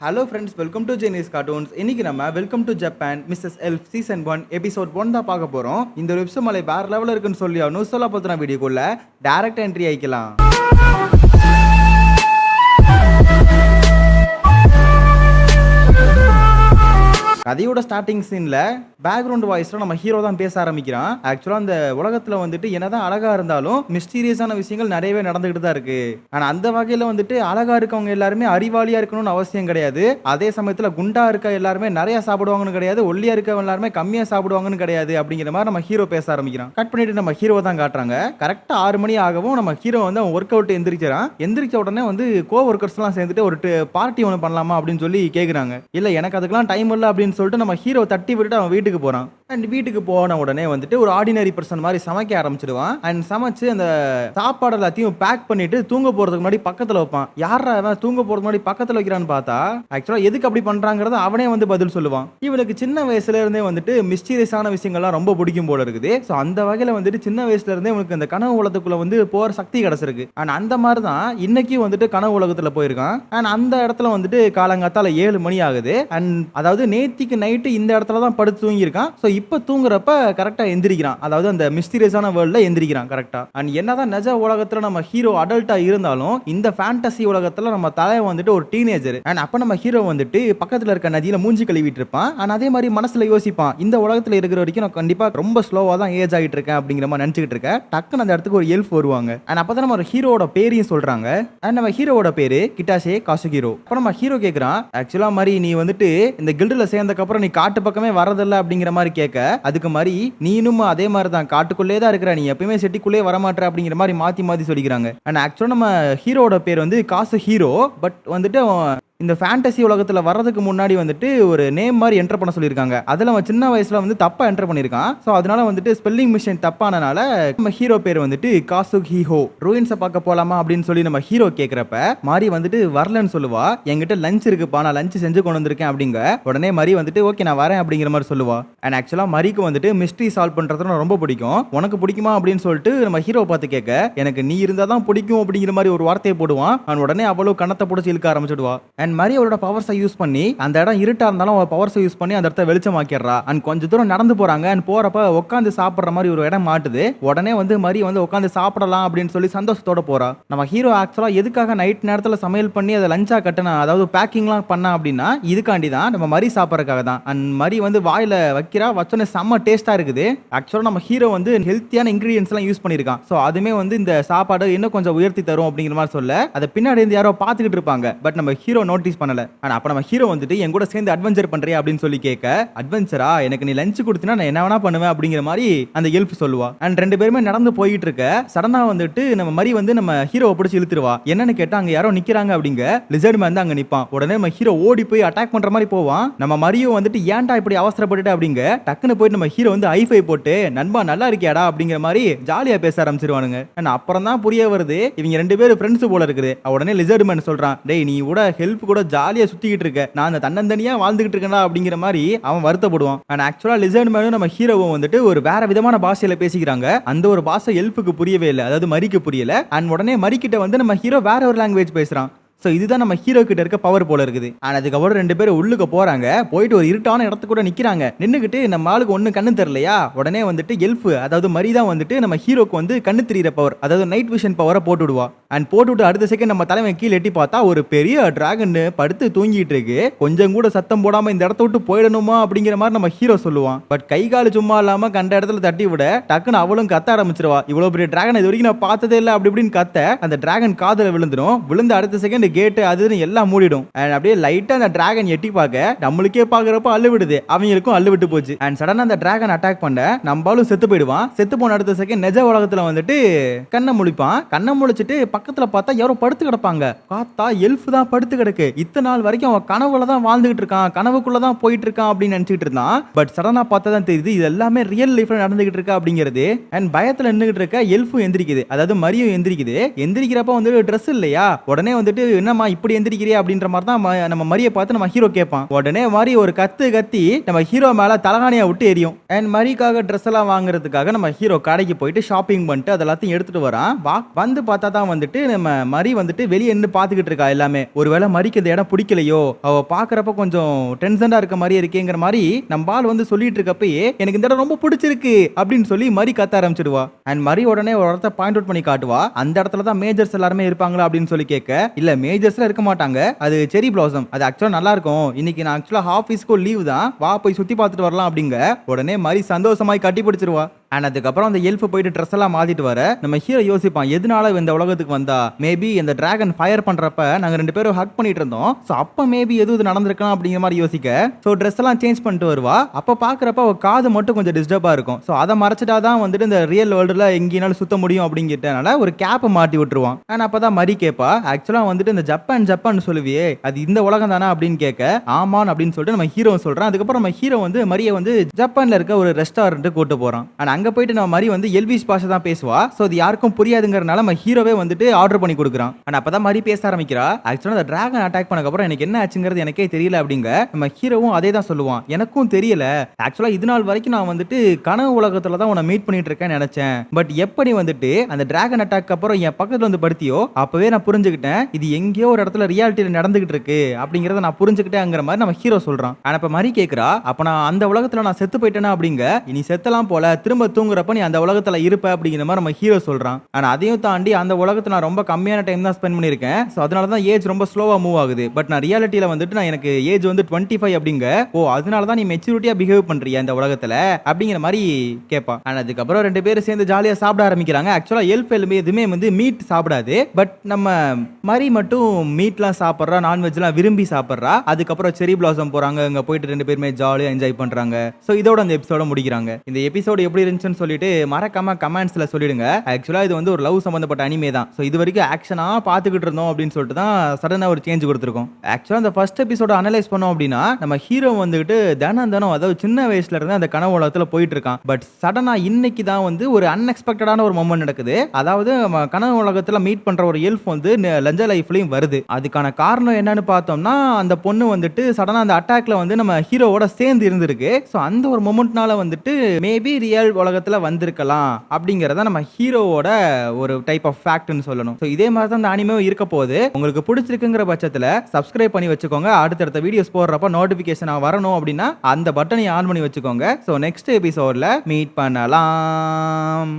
Hello friends welcome to Jenny's cartoons இன்னைக்கு நம்ம welcome to Japan Mrs elf season one episode one தான் பார்க்க போகிறோம் இந்த ஒரு வெப்சம் மலை வேற லெவலில் இருக்குன்னு சொல்லி நூசலா பற்றின வீடியோக்குள்ளே. டேரக்ட் என்ட்ரி ஆகிக்கலாம் கதையோட ஸ்டார்டிங் சீனில் பேக்ரவுண்ட் வாய்ஸில் நம்ம ஹீரோ தான் பேச ஆரம்பிக்கிறான். ஆக்சுவலாக அந்த உலகத்தில் வந்துட்டு என்னதான் அழகா இருந்தாலும் மிஸ்டீரியஸான விஷயங்கள் நிறையவே நடந்துகிட்டு தான் இருக்கு. ஆனால் அந்த வகையில் வந்துட்டு அழகா இருக்கவங்க எல்லாருமே அறிவாளியாக இருக்கணும்னு அவசியம் கிடையாது. அதே சமயத்தில் குண்டா இருக்க எல்லாருமே நிறைய சாப்பிடுவாங்கன்னு கிடையாது. ஒல்லியா இருக்கவங்க எல்லாருமே கம்மியாக சாப்பிடுவாங்கன்னு கிடையாது அப்படிங்கிற மாதிரி நம்ம ஹீரோ பேச ஆரம்பிக்கிறான். கட் பண்ணிட்டு நம்ம ஹீரோ தான் காட்டுறாங்க. கரெக்டாக ஆறு மணி ஆகவும் நம்ம ஹீரோ வந்து அவன் ஒர்க் அவுட் எந்திரிக்கிறான். எந்திரிச்ச உடனே வந்து கோ ஒர்க்கர்ஸ்லாம் சேர்ந்துட்டு ஒரு பார்ட்டி ஒன்று பண்ணலாமா அப்படின்னு சொல்லி கேட்குறாங்க இல்லை எனக்கு அதுக்கெல்லாம் டைம் இல்லை அப்படின்னு சொல்லிட்டு நம்ம ஹீரோ தட்டி விட்டுட்டு அவன் வீட்டுக்கு போகிறான் அண்ட் வீட்டுக்கு போன உடனே வந்துட்டு ஒரு ஆர்டினரி பர்சன் மாதிரி சமைக்க ஆரம்பிச்சிடுவான். அண்ட் சமைச்சு அந்த சாப்பாடு எல்லாத்தையும் பேக் பண்ணிட்டு தூங்க போறதுக்கு முன்னாடி பக்கத்தில் வைப்பான். யாரா அவன் தூங்க போறதுக்கு முன்னாடி பக்கத்தில் வைக்கிறான்னு பார்த்தா ஆக்சுவலாக எதுக்கு அப்படி பண்றாங்கிறத அவனே வந்து பதில் சொல்லுவான். இவனுக்கு சின்ன வயசுல இருந்தே வந்துட்டு மிஸ்டீரியஸான விஷயங்கள்லாம் ரொம்ப பிடிக்கும் போல இருக்குது. ஸோ அந்த வகையில் வந்துட்டு சின்ன வயசுல இருந்தே உனக்கு அந்த கனவு உலகத்துக்குள்ள வந்து போற சக்தி கிடைச்சிருக்கு. அண்ட் அந்த மாதிரி தான் இன்னைக்கும் வந்துட்டு கனவு உலகத்துல போயிருக்கான். அண்ட் அந்த இடத்துல வந்துட்டு காலங்காத்தால ஏழு மணி ஆகுது. அண்ட் அதாவது நேத்திக்கு நைட்டு இந்த இடத்துல தான் படுத்து தூங்கியிருக்கான். ஸோ இப்போ தூங்குறப்ப கரெக்டாக எந்திரிக்கிறான். அதாவது அந்த மிஸ்டீரியஸான வேர்ல்டில் எந்திரிக்கிறான் கரெக்டாக அண்ட் என்னதான் நிஜ உலகத்தில் நம்ம ஹீரோ அடல்ட்டாக இருந்தாலும் இந்த ஃபேண்டசி உலகத்தில் நம்ம தலை வந்துட்டு ஒரு டீனேஜர் அண்ட் அப்போ நம்ம ஹீரோ வந்துட்டு பக்கத்தில் இருக்க நதியில் மூஞ்சி கழுவிட்டு இருப்பான். அண்ட் அதே மாதிரி மனசில் யோசிப்பான் இந்த உலகத்தில் இருக்கிற வரைக்கும் நான் கண்டிப்பாக ரொம்ப ஸ்லோவாக தான் ஏஜ் ஆகிட்டு இருக்கேன் அப்படிங்கிற மாதிரி நினச்சிக்கிட்டு இருக்கேன். டக்குன்னு அந்த இடத்துக்கு ஒரு எல்ஃப் வருவாங்க. அண்ட் அப்போ தான் நம்ம ஒரு ஹீரோட பேரையும் சொல்கிறாங்க அண்ட் நம்ம ஹீரோவோட பேர் கிட்டாசே காசுகீரோ. அப்போ நம்ம ஹீரோ கேட்குறான் ஆக்சுவலாக மாதிரி நீ வந்துட்டு இந்த கில்டில் இறந்தக்கப்புறம் நீ காட்டு பக்கமே வரதில்ல அப்படிங்கிற மாதிரி கேட்க அதுக்கு மாதிரி நீனும் அதே மாதிரி தான் காட்டுக்குள்ளே தான் இருக்கிற நீ எப்பயுமே செட்டிக்குள்ளே வரமாட்டேற அப்படிங்கிற மாதிரி மாற்றி மாற்றி சொல்லிக்கிறாங்க. அண்ட் ஆக்சுவலாக நம்ம ஹீரோட பேர் வந்து காசு ஹீரோ பட் வந்துட்டு இந்த ஃபேண்டசி உலகத்தில் வர்றதுக்கு முன்னாடி வந்துட்டு ஒரு நேம் மாதிரி என்டர் பண்ண சொல்லியிருக்காங்க. அதில் அவன் சின்ன வயசில் வந்து தப்பாக என்டர் பண்ணியிருக்கான். ஸோ அதனால வந்துட்டு ஸ்பெல்லிங் மிஷின் தப்பானனால நம்ம ஹீரோ பேர் வந்துட்டு காசு ஹீஹோ ரூயின்ஸை பார்க்க போகலாமா அப்படின்னு சொல்லி நம்ம ஹீரோ கேட்குறப்ப மாரி வந்துட்டு வரலன்னு சொல்லுவா. என்கிட்ட லஞ்ச் இருக்குப்பா நான் லஞ்ச் செஞ்சு கொண்டு வந்திருக்கேன் அப்படிங்க. உடனே மரி வந்துட்டு ஓகே நான் வரேன் அப்படிங்கிற மாதிரி சொல்லுவா. அண்ட் ஆக்சுவலாக மரிக்கு வந்துட்டு மிஸ்ட்ரி சால்வ் பண்ணுறது ரொம்ப பிடிக்கும். உனக்கு பிடிக்குமா? அப்படின்னு சொல்லிட்டு நம்ம ஹீரோ பார்த்து கேட்க எனக்கு நீ இருந்தால் தான் பிடிக்கும் அப்படிங்கிற மாதிரி ஒரு வார்த்தையை போடுவான். அவன் உடனே அவ்வளோ கணத்தை பிடிச்சி இழுக்க ஆரம்பிச்சிடுவா. அண்ட் மாதிரி அவரோட பவர்ஸை யூஸ் பண்ணி அந்த இடம் இருட்டா இருந்தாலும் அவள் பவர்ஸை யூஸ் பண்ணி அந்த இடத்த வெளிச்சமாக்கிடுறா. அண்ட் கொஞ்ச தூரம் நடந்து போறாங்க. அண்ட் போறப்ப உட்காந்து சாப்பிட்ற மாதிரி ஒரு இடம் மாட்டுது. உடனே வந்து மரி வந்து உட்காந்து சாப்பிடலாம் அப்படின்னு சொல்லி சந்தோஷத்தோட போறா. நம்ம ஹீரோ ஆக்சுவலா எதுக்காக நைட் நேரத்தில் சமையல் பண்ணி அதை லஞ்சா கட்டினா அதாவது பேக்கிங்லாம் பண்ணா அப்படின்னா இதுக்காண்டி தான் நம்ம மரி சாப்பிட்றதுக்காக தான். அண்ட் மரி வந்து வாயில வைக்கிறா. வச்சோன்னே செம்ம டேஸ்டா இருக்குது. ஆக்சுவலாக நம்ம ஹீரோ வந்து ஹெல்த்தியான இன்கிரீடியன்ஸ் எல்லாம் யூஸ் பண்ணியிருக்கான் ஸோ அதுமே வந்து இந்த சாப்பாடு இன்னும் கொஞ்சம் உயர்த்தி தரும் அப்படிங்கிற மாதிரி சொல்ல அதை பின்னாடி இருந்து யாரோ பார்த்துக்கிட்டு இருப்பாங்க. பட் நம்ம ஹீரோ நோட்டீஸ் பண்ணல. ஆனா அப்ப நம்ம ஹீரோ வந்துட்டு என் கூட சேர்ந்து அட்வென்ச்சர் பண்றியா? அப்படின்னு சொல்லி கேட்க அட்வென்ச்சரா எனக்கு நீ லஞ்ச் கொடுத்தினா நான் என்ன வேணா பண்ணுவேன்? அப்படிங்கிற மாதிரி அந்த எல்ஃப் சொல்லுவா. அண்ட் ரெண்டு பேருமே நடந்து போயிட்டு இருக்க சடனா வந்துட்டு நம்ம மரி வந்து நம்ம ஹீரோவை பிடிச்சி இழுத்துருவா. என்னன்னு கேட்டா அங்க யாரோ நிக்கிறாங்க அப்படிங்க. லிசர்ட் மேன் தான் அங்க நிப்பான். உடனே நம்ம ஹீரோ ஓடி போய் அட்டாக் பண்ற மாதிரி போவான். நம்ம மரியோ வந்துட்டு ஏன்டா இப்படி அவசரப்பட்டுட்டு? அப்படிங்க. டக்குன்னு போயிட்டு நம்ம ஹீரோ வந்து ஐஃபை போட்டு நண்பா நல்லா இருக்கியாடா? அப்படிங்கிற மாதிரி ஜாலியா பேச ஆரம்பிச்சிருவானுங்க. அண்ட் அப்புறம் தான் புரிய வருது இவங்க ரெண்டு பேரும் ஃப்ரெண்ட்ஸ் போல இருக்குது. உடனே லிசர்ட் மேன் சொல்றான் டேய் நீ கூட ஹெல்ப் கூட ஜாலியா சுத்திக்கிட்டு இருக்க. நான் அந்த தன்னந்தனியா வாழ்ந்துகிட்டு இருக்கேனா அப்படிங்கிற மாதிரி அவன் வருத்தப்படுவான். அண்ட் ஆக்சுவலா லிசன் மேனும் நம்ம ஹீரோவும் வந்துட்டு ஒரு வேற விதமான பாஷையில பேசிக்கிறாங்க. அந்த ஒரு பாஷை எல்ஃபுக்கு புரியவே இல்லை. அதாவது மரிக்கு புரியல. அண்ட் உடனே மரிக்கிட்ட வந்து நம்ம ஹீரோ வேற ஒரு லாங்குவேஜ் பேசுறான். ஸோ இதுதான் நம்ம ஹீரோ கிட்ட இருக்க பவர் போல இருக்குது. ஆனால் அதுக்கப்புறம் ரெண்டு பேரும் உள்ளுக்கு போறாங்க. போயிட்டு ஒரு இருட்டான இடத்துக்கு கூட நிற்கிறாங்க நின்றுக்கிட்டு நம்ம ஆளுக்கு ஒன்றும் கண்ணு தெரியலையா? உடனே வந்துட்டு எல்ஃபு அதாவது மரி தான் வந்துட்டு நம்ம ஹீரோக்கு வந்து கண்ணு தெரியிற பவர் அதாவது நைட் விஷன் பவரை போட்டு விடுவா. அண்ட் போட்டு விட்டு அடுத்த செகண்ட் நம்ம தலைமை கீழே எட்டி பார்த்தா ஒரு பெரிய டிராகன் படுத்து தூங்கிட்டு இருக்கு. கொஞ்சம் கூட சத்தம் போடாம இந்த இடத்த விட்டு போயிடணுமா அப்படிங்கிற மாதிரி நம்ம ஹீரோ சொல்லுவான். பட் கை கால் சும்மா இல்லாம கண்ட இடத்துல தட்டி விட டக்குன்னு அவளும் கத்த ஆரம்பிச்சிருவா. இவ்வளவு பெரிய டிராகன் இது வரைக்கும் நான் பார்த்ததே இல்லை அப்படி இப்படின்னு கத்த அந்த டிராகன் காதில் விழுந்துடும் விழுந்து அடுத்த செகண்ட் கேட்டு அதுன்னு எல்லாம் மூடிடும். அண்ட் அப்படியே லைட்டா அந்த டிராகன் எட்டி பார்க்க நம்மளுக்கே பாக்குறப்ப அள்ளு விடுது அவங்களுக்கும் அள்ளு விட்டு போச்சு அண்ட் சடனா அந்த டிராகன் அட்டாக் பண்ண நம்மளும் செத்து போயிடுவான். செத்து போன அடுத்த செகண்ட் நிஜ உலகத்துல வந்துட்டு கண்ணை முழிப்பான். கண்ணை முழிச்சிட்டு பக்கத்துல பார்த்தா யாரோ படுத்து கிடப்பாங்க. பார்த்தா எல்ஃப் தான் படுத்து கிடக்கு. இத்தனை நாள் வரைக்கும் அவன் கனவுல தான் வாழ்ந்துகிட்டு இருக்கான். கனவுக்குள்ள தான் போயிட்டு இருக்கான் அப்படின்னு நினைச்சிட்டு இருந்தான். பட் சடனா பார்த்தா தான் தெரியுது இது எல்லாமே ரியல் லைஃப்ல நடந்துகிட்டு இருக்கா அப்படிங்கிறது. அண்ட் பயத்துல நின்றுகிட்டு இருக்க எல்ஃபும் எந்திரிக்குது. அதாவது மரியும் எந்திரிக்குது. எந்திரிக்கிறப்ப வந்துட்டு ட்ரெஸ் இல்லையா? உடனே வந்துட்டு என்னம்மா இப்படி எந்திரிக்கிறியா அப்படின்ற மாதிரி தான் ம- நம்ம மரியை பார்த்து நம்ம ஹீரோ கேட்பான். உடனே மாதிரி ஒரு கத்து கத்தி நம்ம ஹீரோ மேல தலகாணியா விட்டு எரியும். அண்ட் மரிக்காக ட்ரெஸ் எல்லாம் வாங்குறதுக்காக நம்ம ஹீரோ கடைக்கு போயிட்டு ஷாப்பிங் பண்ணிட்டு அது எல்லாத்தையும் எடுத்துட்டு வரான். வா வந்து பார்த்தா தான் வந்துட்டு நம்ம மரி வந்துட்டு வெளியே நின்று பார்த்துக்கிட்டு இருக்கா எல்லாமே. ஒருவேளை மரிக்கு இந்த இடம் பிடிக்கலையோ? அவ பாக்குறப்ப கொஞ்சம் டென்ஷனா இருக்க மாதிரி இருக்கேங்கிற மாதிரி நம்ம பால் வந்து சொல்லிட்டு இருக்கப்பயே எனக்கு இந்த இடம் ரொம்ப பிடிச்சிருக்கு அப்படின்னு சொல்லி மரி கத்த ஆரம்பிச்சிடுவா. அண்ட் மரி உடனே ஒரு இடத்த பாயிண்ட் அவுட் பண்ணி காட்டுவா. அந்த இடத்துல தான் மேஜர்ஸ் எல்லாருமே இருப்பாங்களா அப்படின்னு சொல்லி கேட்க இல்ல மேஜர்ஸ்ல இருக்க மாட்டாங்க. அது செரி பிளாசம் அது ஆக்சுவலா நல்லா இருக்கும் இன்னைக்கு நான் ஆக்சுவலா ஆஃபீஸ்க்கு லீவ் தான். வா போய் சுத்தி பார்த்துட்டு வரலாம் அப்படிங்க. உடனே மாதிரி சந்தோஷமாய் கட்டி பிடிச்சிருவா. அண்ட் அதுக்கப்புறம் அந்த எல்ஃப் போயிட்டு ட்ரெஸ் எல்லாம் மாத்திட்டு வர நம்ம ஹீரோ யோசிப்பான் எதனால இந்த உலகத்துக்கு வந்தா? மேபி இந்த டிராகன் ஃபயர் பண்றப்ப நாங்க ரெண்டு பேரும் ஹக் பண்ணிட்டு இருந்தோம். ஸோ அப்ப மேபி எது இது நடந்திருக்கலாம் அப்படிங்கிற மாதிரி யோசிக்க. ஸோ ட்ரெஸ் எல்லாம் சேஞ்ச் பண்ணிட்டு வருவா. அப்ப பாக்குறப்ப அவ காது மட்டும் கொஞ்சம் டிஸ்டர்பா இருக்கும். ஸோ அதை மறைச்சிட்டா தான் வந்துட்டு இந்த ரியல் வேர்ல்டுல எங்கேனாலும் சுத்த முடியும் அப்படிங்கிறதுனால ஒரு கேப்பை மாட்டி விட்டுருவான். அண்ட் அப்பதான் மரி கேப்பா ஆக்சுவலா வந்துட்டு இந்த ஜப்பான் ஜப்பான் சொல்லுவியே அது இந்த உலகம் தானா? அப்படின்னு கேட்க ஆமான் அப்படின்னு சொல்லிட்டு நம்ம ஹீரோ சொல்றான். அதுக்கப்புறம் நம்ம ஹீரோ வந்து மரியை வந்து ஜப்பான்ல இருக்க ஒரு ரெஸ்டாரண்ட் கூட்டு போறான். அண்ட் அங்கே போயிட்டு நம்ம மாதிரி வந்து எல்விஸ் பாஷை தான் பேசுவா. ஸோ அது யாருக்கும் புரியாதுங்கிறனால நம்ம ஹீரோவே வந்துட்டு ஆர்டர் பண்ணி கொடுக்குறான். ஆனால் அப்போ தான் மாதிரி பேச ஆரம்பிக்கிறா. ஆக்சுவலாக அந்த டிராகன் அட்டாக் பண்ணக்கப்புறம் எனக்கு என்ன ஆச்சுங்கிறது எனக்கே தெரியல அப்படிங்க. நம்ம ஹீரோவும் அதே தான் சொல்லுவான். எனக்கும் தெரியல. ஆக்சுவலாக இது நாள் வரைக்கும் நான் வந்துட்டு கனவு உலகத்தில் தான் உன்னை மீட் பண்ணிட்டு இருக்கேன்னு நினச்சேன். பட் எப்படி வந்துட்டு அந்த டிராகன் அட்டாக் அப்புறம் என் பக்கத்தில் வந்து படுத்தியோ அப்போவே நான் புரிஞ்சுக்கிட்டேன். இது எங்கேயோ ஒரு இடத்துல ரியாலிட்டியில் நடந்துகிட்டு இருக்கு அப்படிங்கிறத நான் புரிஞ்சுக்கிட்டேங்கிற மாதிரி நம்ம ஹீரோ சொல்கிறான் ஆனால் இப்போ மாதிரி கேட்குறா அப்போ நான் அந்த உலகத்தில் நான் செத்து போயிட்டேனா அப்படிங்க? இனி செத்தலாம் போல. திரும்ப தூங்குறப்ப நீ அந்த உலகத்துல இருப்ப அப்படிங்கிற மாதிரி நம்ம ஹீரோ சொல்றான். ஆனா அதையும் தாண்டி அந்த உலகத்துல நான் ரொம்ப கம்மியான டைம் தான் ஸ்பெண்ட் பண்ணிருக்கேன் ஸோ அதனால தான் ஏஜ் ரொம்ப ஸ்லோவா மூவ் ஆகுது. பட் நான் ரியாலிட்டியில வந்துட்டு நான் எனக்கு ஏஜ் வந்து டுவெண்ட்டி ஃபைவ் அப்படிங்க ஓ அதனால தான் நீ மெச்சூரிட்டியா பிஹேவ் பண்றியா இந்த உலகத்துல? அப்படிங்கிற மாதிரி கேட்பான். அண்ட் அதுக்கப்புறம் ரெண்டு பேரும் சேர்ந்து ஜாலியா சாப்பிட ஆரம்பிக்கிறாங்க. ஆக்சுவலா எல்ஃப் எலும்பு எதுவுமே வந்து மீட் சாப்பிடாது. பட் நம்ம மரி மட்டும் மீட்லாம் சாப்பிட்றா நான்வெஜ்லாம் விரும்பி சாப்பிட்றா. அதுக்கப்புறம் செரி பிளாசம் போறாங்க. அங்க போயிட்டு ரெண்டு பேருமே ஜாலியா என்ஜாய் பண்றாங்க. ஸோ இதோட அந்த எபிசோட முடிக்கிறாங்க. இந்த எபிசோடு எப்படி இருந்துச்சுன்னு சொல்லிட்டு மறக்காம கமெண்ட்ஸ்ல சொல்லிடுங்க. ஆக்சுவலா இது வந்து ஒரு லவ் சம்பந்தப்பட்ட அனிமே தான். ஸோ இது வரைக்கும் ஆக்ஷனா பார்த்துக்கிட்டு இருந்தோம் அப்படின்னு சொல்லிட்டு தான் சடனாக ஒரு சேஞ்ச் கொடுத்துருக்கோம். ஆக்சுவலாக அந்த ஃபர்ஸ்ட் எபிசோட அனலைஸ் பண்ணோம் அப்படின்னா நம்ம ஹீரோ வந்துட்டு தினம் தினம் அதாவது சின்ன வயசுல இருந்து அந்த கனவு உலகத்தில் போயிட்டு இருக்கான். பட் சடனா இன்னைக்கு தான் வந்து ஒரு அன்எக்ஸ்பெக்டடான ஒரு மொமெண்ட் நடக்குது. அதாவது நம்ம கனவு உலகத்தில் மீட் பண்ற ஒரு எல்ஃப் வந்து லஞ்ச லைஃப்லயும் வருது. அதுக்கான காரணம் என்னன்னு பார்த்தோம்னா அந்த பொண்ணு வந்துட்டு சடனா அந்த அட்டாக்ல வந்து நம்ம ஹீரோவோட சேர்ந்து இருந்திருக்கு. ஸோ அந்த ஒரு மொமெண்ட்னால வந்துட்டு மேபி ரியல் உலகத்தில் வந்திருக்கலாம் அப்படிங்கிறத நம்ம ஹீரோவோட ஒரு டைப் ஆஃப் ஃபேக்ட்னு சொல்லணும். ஸோ இதே மாதிரி தான் இந்த அனிமே இருக்க போகுது. உங்களுக்கு பிடிச்சிருக்குங்கிற பட்சத்தில் சப்ஸ்கிரைப் பண்ணி வச்சுக்கோங்க. அடுத்தடுத்த வீடியோஸ் போடுறப்ப நோட்டிஃபிகேஷன் வரணும் அப்படின்னா அந்த பட்டனை ஆன் பண்ணி வச்சுக்கோங்க. ஸோ நெக்ஸ்ட் எபிசோடில் மீட் பண்ணலாம்.